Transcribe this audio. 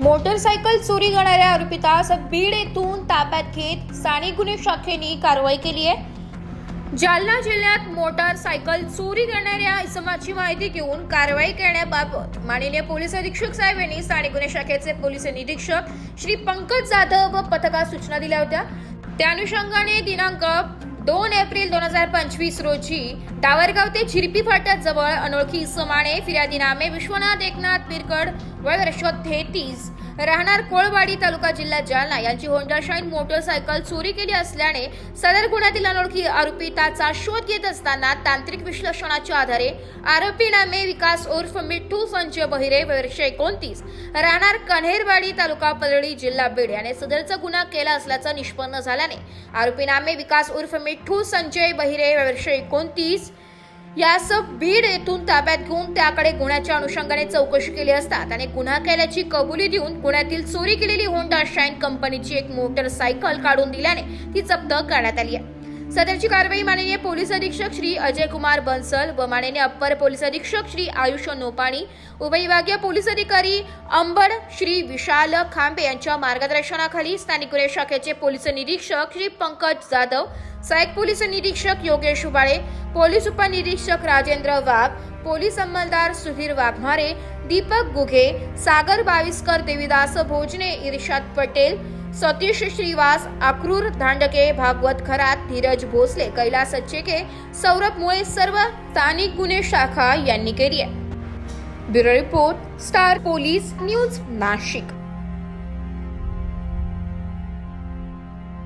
Motorcycle चोरी करणाऱ्या आरोपितास बीड येथून ताब्यात घेत स्थानिक गुन्हे शाखेने कारवाई केली आहे. जालना जिल्ह्यात मोटारसायकल चोरी करणाऱ्या इसमाची माहिती घेऊन कारवाई करण्याबाबत माननीय पोलीस अधीक्षक साहेब यांनी स्थानिक गुन्हे शाखेचे पोलीस निरीक्षक श्री पंकज जाधव व पथकास सूचना दिल्या होत्या. त्या अनुषंगाने दिनांक दोन एप्रिल दोन हजार पंचवीस रोजी डावरगाव ते झिरपी फाट्याजवळ अनोळखी इसमाने फिर्यादीनामे विश्वनाथ एकनाथ पिरकड वय वर्ष तेहतीस राहणार कोळवाडी तालुका जिल्हा जालना. यांची होंडा शाईन मोटरसायकल चोरी केली असल्याने सदर गुन्ह्यातील अनोळखी आरोपी त्याचा शोध घेत असताना तांत्रिक विश्लेषणाच्या आधारे आरोपी नामे विकास उर्फ मिठ्ठू संजय बहिरे वर्ष एकोणतीस राहणार कन्हेरवाडी तालुका पलळी जिल्हा बीड. याने सदरचा गुन्हा केला असल्याचं निष्पन्न झाल्याने आरोपी नामे विकास उर्फ मिठ्ठू संजय बहिरे वर्ष एकोणतीस यास बीड येथून ताब्यात घेऊन त्याकडे गुन्ह्याच्या अनुषंगाने चौकशी केली असता त्याने गुन्हा केल्याची कबुली देऊन गुन्ह्यातील चोरी केलेली होंडा शाईन कंपनीची एक मोटरसायकल काढून दिल्याने ती जप्त करण्यात आली आहे. सदरची कारवाई माननीय पोलीस अधीक्षक श्री अजय कुमार बन्सल व माननीय अप्पर पोलीस अधीक्षक श्री आयुष नोपाणी उपविभागीय पोलीस अधिकारी अंबड श्री विशाल खांबे यांच्या मार्गदर्शनाखाली स्थानिक गुन्हे शाखेचे पोलीस निरीक्षक श्री पंकज जाधव सहाय्यक पोलीस निरीक्षक योगेश उबाळे पोलीस उपनिरीक्षक राजेंद्र वाघ पोलीस अंमलदार सुधीर वाघमारे दीपक गुघे सागर बाविस्कर देवीदास भोजने इर्शाद पटेल सतीश श्रीवास आक्रूर धांडके भागवत खरात धीरज भोसले कैलास चेके सौरभ मुळे सर्व स्थानिक गुन्हे शाखा यांनी केली आहे bureau report star police news Nashik.